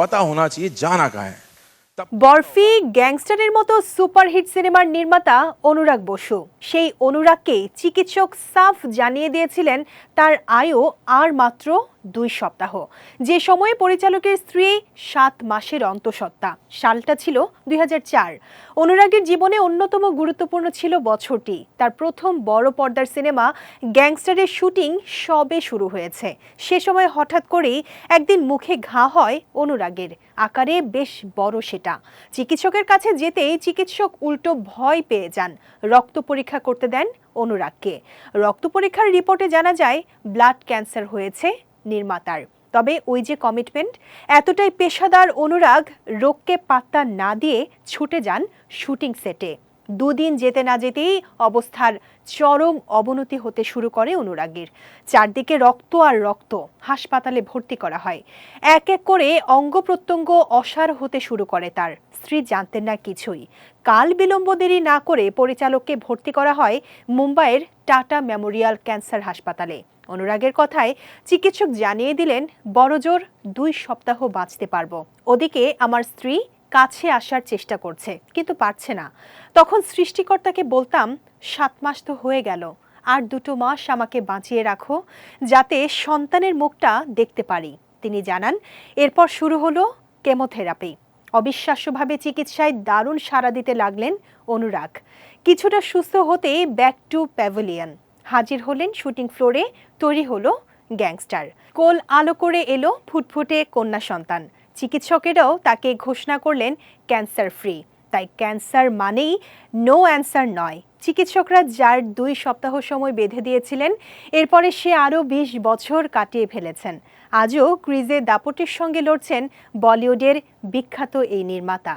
পাতা হোনা চাহিয়ে জানা কা বরফি গ্যাংস্টারের মতো সুপারহিট সিনেমার নির্মাতা অনুরাগ বসু। সেই অনুরাগকে চিকিৎসক সাফ জানিয়ে দিয়েছিলেন, তার আয়ু আর মাত্র দুই সপ্তাহ। যে সময়ে পরিচালকের স্ত্রী সাত মাসের অন্তঃসত্ত্বা। সালটা ছিল দুই হাজার চার। অনুরাগের জীবনে অন্যতম গুরুত্বপূর্ণ ছিল বছরটি। তার প্রথম বড় পর্দার সিনেমা গ্যাংস্টারের শুটিং সবে শুরু হয়েছে। সে সময় হঠাৎ করেই একদিন মুখে ঘা হয় অনুরাগের। আকারে বেশ বড় সেটা। চিকিৎসকের কাছে যেতেই চিকিৎসক উল্টো ভয় পেয়ে যান। রক্ত পরীক্ষা করতে দেন অনুরাগকে। রক্ত পরীক্ষার রিপোর্টে জানা যায়, ব্লাড ক্যান্সার হয়েছে নির্মাতার। তবে ওই যে কমিটমেন্ট এতটাই পেশাদার অনুরাগ রোগকে পাত্তা না দিয়ে ছুটে যান শুটিং সেটে দুদিন যেতে না যেতেই অবস্থার চরম অবনতি হতে শুরু করে অনুরাগীর। চারদিকে রক্ত আর রক্ত হাসপাতালে ভর্তি করা হয়। এক এক করে অঙ্গ প্রত্যঙ্গ অসার হতে শুরু করে তার। স্ত্রী জানতেন না কিছুই। কাল বিলম্ব দেরি না করে পরিচালককে ভর্তি করা হয় মুম্বাইয়ের টাটা মেমোরিয়াল ক্যান্সার হাসপাতালে। অনুরাগের কথায় চিকিৎসক জানিয়ে দিলেন, বড়জোর দুই সপ্তাহ বাঁচতে পারব। ওদিকে আমার স্ত্রী কাছে আসার চেষ্টা করছে, কিন্তু পারছে না। তখন সৃষ্টিকর্তাকে বলতাম, সাত মাস তো হয়ে গেল, আর দুটো মাস আমাকে বাঁচিয়ে রাখো, যাতে সন্তানের মুখটা দেখতে পারি। তিনি জানান, এরপর শুরু হলো কেমোথেরাপি। অবিশ্বাস্যভাবে চিকিৎসায় দারুণ সাড়া দিতে লাগলেন অনুরাগ। কিছুটা সুস্থ হতেই ব্যাক টু প্যাভিলিয়ন। হাজির হলেন শুটিং ফ্লোরে, তৈরি হলো গ্যাংস্টার। কোল আলো করে এলো ফুটফুটে কন্যা সন্তান। চিকিৎসকেরাও তাকে ঘোষণা করলেন ক্যান্সার ফ্রি। তাই ক্যান্সার মানেই নো অ্যান্সার নয়। চিকিৎসকরা যার দুই সপ্তাহ সময় বেঁধে দিয়েছিলেন, এরপরে সে আরও বিশ বছর কাটিয়ে ফেলেছেন। আজও ক্রিজে দাপটের সঙ্গে লড়ছেন বলিউডের বিখ্যাত এই নির্মাতা।